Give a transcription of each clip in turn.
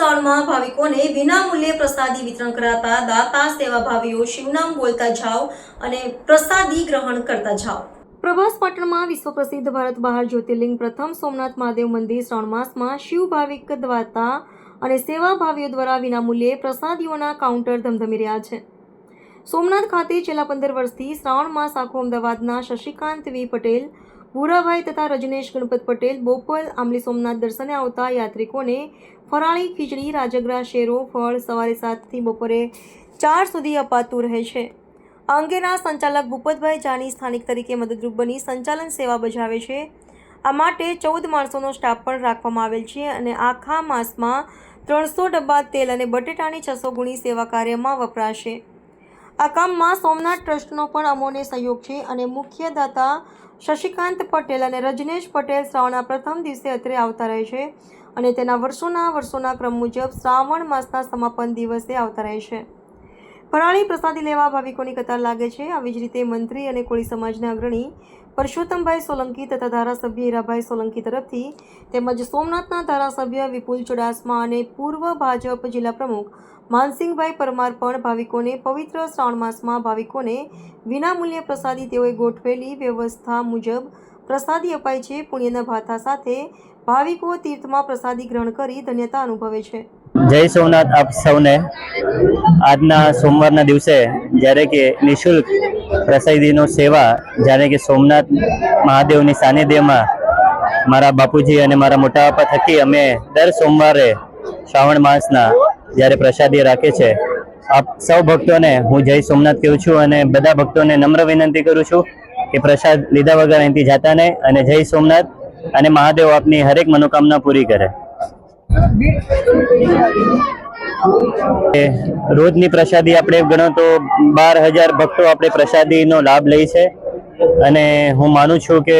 શ્રાવણમાં ભાવિકોને વિનામૂલ્યે પ્રસાદી વિતરણ કરાતા દાતા, સેવાભાવીઓ શિવનામ બોલતા જાઓ અને પ્રસાદી ગ્રહણ કરતા જાઓ. પ્રભાસ પાટણમાં વિશ્વ પ્રસિદ્ધ ભારત બહાર જ્યોતિર્લિંગ પ્રથમ સોમનાથ મહાદેવ મંદિર શ્રાવણ માસમાં શિવ ભાવિક દ્વાતા અને સેવા ભાવીઓ દ્વારા વિનામૂલ્યે પ્રસાદીઓના કાઉન્ટર ધમધમી રહ્યા છે. સોમનાથ ખાતે છેલ્લા પંદર વર્ષથી શ્રાવણ માસ આખો અમદાવાદના શશિકાંત વી પટેલ ભૂરાભાઈ તથા રજનેશ ગણપત પટેલ બોપલ, આંબલી સોમનાથ દર્શને આવતા યાત્રિકોને ફરાળી ખીચડી, રાજગરા, શેરો, ફળ સવારે સાતથી બપોરે ચાર સુધી અપાતું રહે છે. આ અંગેના સંચાલક ભૂપતભાઈ જાની સ્થાનિક તરીકે મદદરૂપ બની સંચાલન સેવા બજાવે છે. આ માટે ચૌદ માણસોનો સ્ટાફ પણ રાખવામાં આવેલ છે અને આખા માસમાં ત્રણસો ડબ્બા તેલ અને બટેટાની છસો ગુણી સેવા કાર્યમાં વપરાશે. આ કામમાં સોમનાથ ટ્રસ્ટનો પણ અમોને સહયોગ છે અને મુખ્ય દાતા શશિકાંત પટેલ અને રજનેશ પટેલ શ્રાવણના પ્રથમ દિવસે અત્રે આવતા રહે છે અને તેના વર્ષોના વર્ષોના ક્રમ મુજબ શ્રાવણ માસના સમાપન દિવસે આવતા રહે છે. ફરાળી પ્રસાદી લેવા ભાવિકોની કતાર લાગે છે. આવી જ રીતે મંત્રી અને કોળી સમાજના અગ્રણી પરસોત્તમભાઈ સોલંકી તથા ધારાસભ્ય હીરાભાઈ સોલંકી તરફથી તેમજ સોમનાથના ધારાસભ્ય વિપુલ ચુડાસમા અને પૂર્વ ભાજપ જિલ્લા પ્રમુખ માનસિંહભાઈ પરમાર પણ ભાવિકોને પવિત્ર શ્રાવણ માસમાં ભાવિકોને વિનામૂલ્યે પ્રસાદી તેઓએ ગોઠવેલી વ્યવસ્થા મુજબ પ્રસાદી અપાય છે. પુણ્યના ભાથા સાથે ભાવિકો તીર્થમાં પ્રસાદી ગ્રહણ કરી ધન્યતા અનુભવે છે. જય સોમનાથ આપ સૌને. આજના સોમવારના દિવસે જ્યારે કે નિઃશુલ્ક પ્રસાદીનો સેવા, જ્યારે કે સોમનાથ મહાદેવની સાનિધ્યમાં મારા બાપુજી અને મારા મોટા બાપા થકી અમે દર સોમવારે શ્રાવણ માસના જ્યારે પ્રસાદી રાખે છે, આપ સૌ ભક્તોને હું જય સોમનાથ કહું છું અને બધા ભક્તોને નમ્ર વિનંતી કરું છું કે પ્રસાદ લીધા વગર અહીંથી જાતા નહીં અને જય સોમનાથ અને મહાદેવ આપની હરેક મનોકામના પૂરી કરે. રોજની પ્રસાદી આપણે ગણો તો બાર હજાર ભક્તો આપણે પ્રસાદીનો લાભ લે છે. અને હું માનું છું કે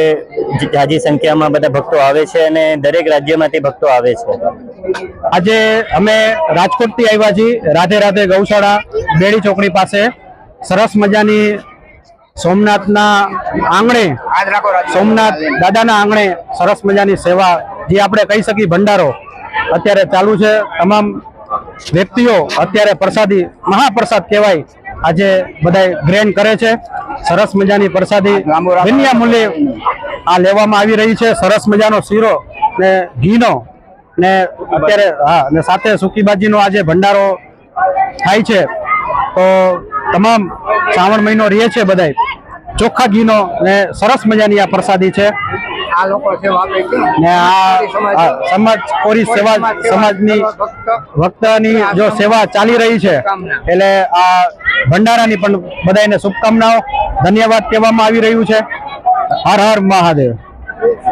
જાજી સંખ્યામાં બધા ભક્તો આવે છે અને દરેક રાજ્યમાંથી ભક્તો આવે છે. આજે અમે રાજકોટથી આવ્યા છીએ. રાધે રાધે ગૌશાળા બેડી ચોકડી પાસે. સરસ મજાની સોમનાથના આંગણે સોમનાથ દાદાના આંગણે સરસ મજાની સેવા જે આપણે કહી શકીએ ભંડારો. અત્યારે ચાલુ છે. તમામ વ્યક્તિઓ અત્યારે પ્રસાદી, મહાપ્રસાદ કહેવાય, આજે બધા ગ્રહણ કરે છે. સરસ મજાની પ્રસાદી વિન્યા મૂલ્યે આ લેવામાં આવી રહી છે. સરસ મજાનો શીરો ને ઘીનો ને અત્યારે, હા, ને સાથે સુકીબાજીનો આજે ભંડારો થાય છે. તો તમામ શ્રાવણ મહિનો રહે છે બધાય. ચોખ્ખા ઘીનો ને સરસ મજાની આ પ્રસાદી છે. આ લોકો સેવા આપે છે. ને આ સમાજ કોરી સેવા સમાજની વક્તાની જો સેવા ચાલી રહી છે એટલે આ ભંડારાની પણ બધાને શુભકામનાઓ. ધન્યવાદ કહેવામાં આવી રહ્યું છે. હર હર મહાદેવ.